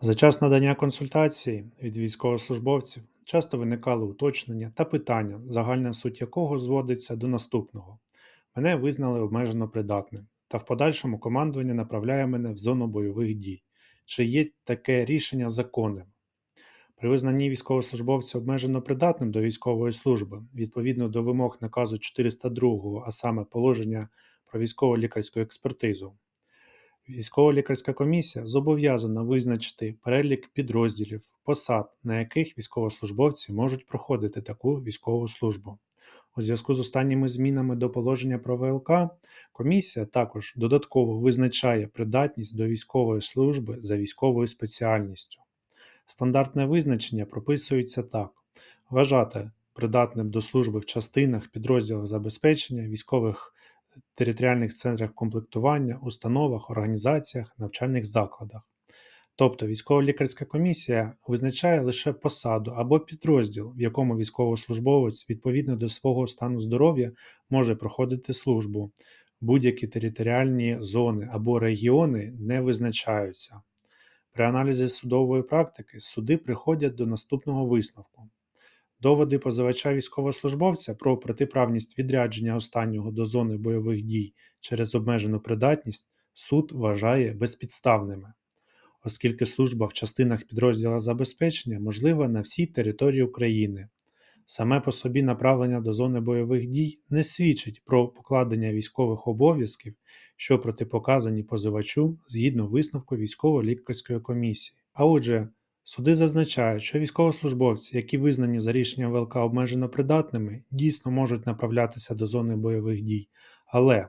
За час надання консультації від військовослужбовців часто виникали уточнення та питання, загальна суть якого зводиться до наступного: мене визнали обмежено придатним, та в подальшому командування направляє мене в зону бойових дій. Чи є таке рішення законним? При визнанні військовослужбовця обмежено придатним до військової служби відповідно до вимог наказу 402, а саме положення про військово-лікарську експертизу, Військово-лікарська комісія зобов'язана визначити перелік підрозділів, посад, на яких військовослужбовці можуть проходити таку військову службу. У зв'язку з останніми змінами до положення про ВЛК, комісія також додатково визначає придатність до військової служби за військовою спеціальністю. Стандартне визначення прописується так: вважати придатним до служби в частинах, підрозділах забезпечення, військових територіальних центрах комплектування, установах, організаціях, навчальних закладах. Тобто військово-лікарська комісія визначає лише посаду або підрозділ, в якому військовослужбовець відповідно до свого стану здоров'я може проходити службу. Будь-які територіальні зони або регіони не визначаються. При аналізі судової практики суди приходять до наступного висновку. Доводи позивача військовослужбовця про протиправність відрядження останнього до зони бойових дій через обмежену придатність суд вважає безпідставними, оскільки служба в частинах підрозділа забезпечення можлива на всій території України. Саме по собі направлення до зони бойових дій не свідчить про покладення військових обов'язків, що протипоказані позивачу згідно висновку військово-лікарської комісії. А отже, Суди зазначають, що військовослужбовці, які визнані за рішенням ВЛК обмежено придатними, дійсно можуть направлятися до зони бойових дій, але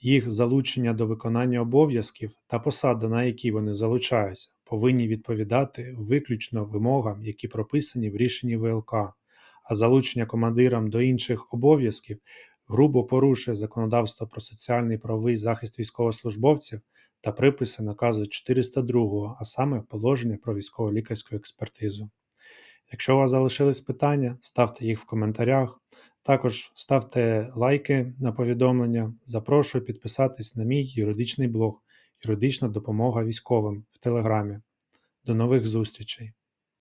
їх залучення до виконання обов'язків та посада, на які вони залучаються, повинні відповідати виключно вимогам, які прописані в рішенні ВЛК, а залучення командирам до інших обов'язків грубо порушує законодавство про соціальний правовий захист військовослужбовців та приписи наказу 402, а саме положення про військово-лікарську експертизу. Якщо у вас залишились питання, ставте їх в коментарях. Також ставте лайки на повідомлення. Запрошую підписатись на мій юридичний блог Юридична допомога військовим в Телеграмі. До нових зустрічей!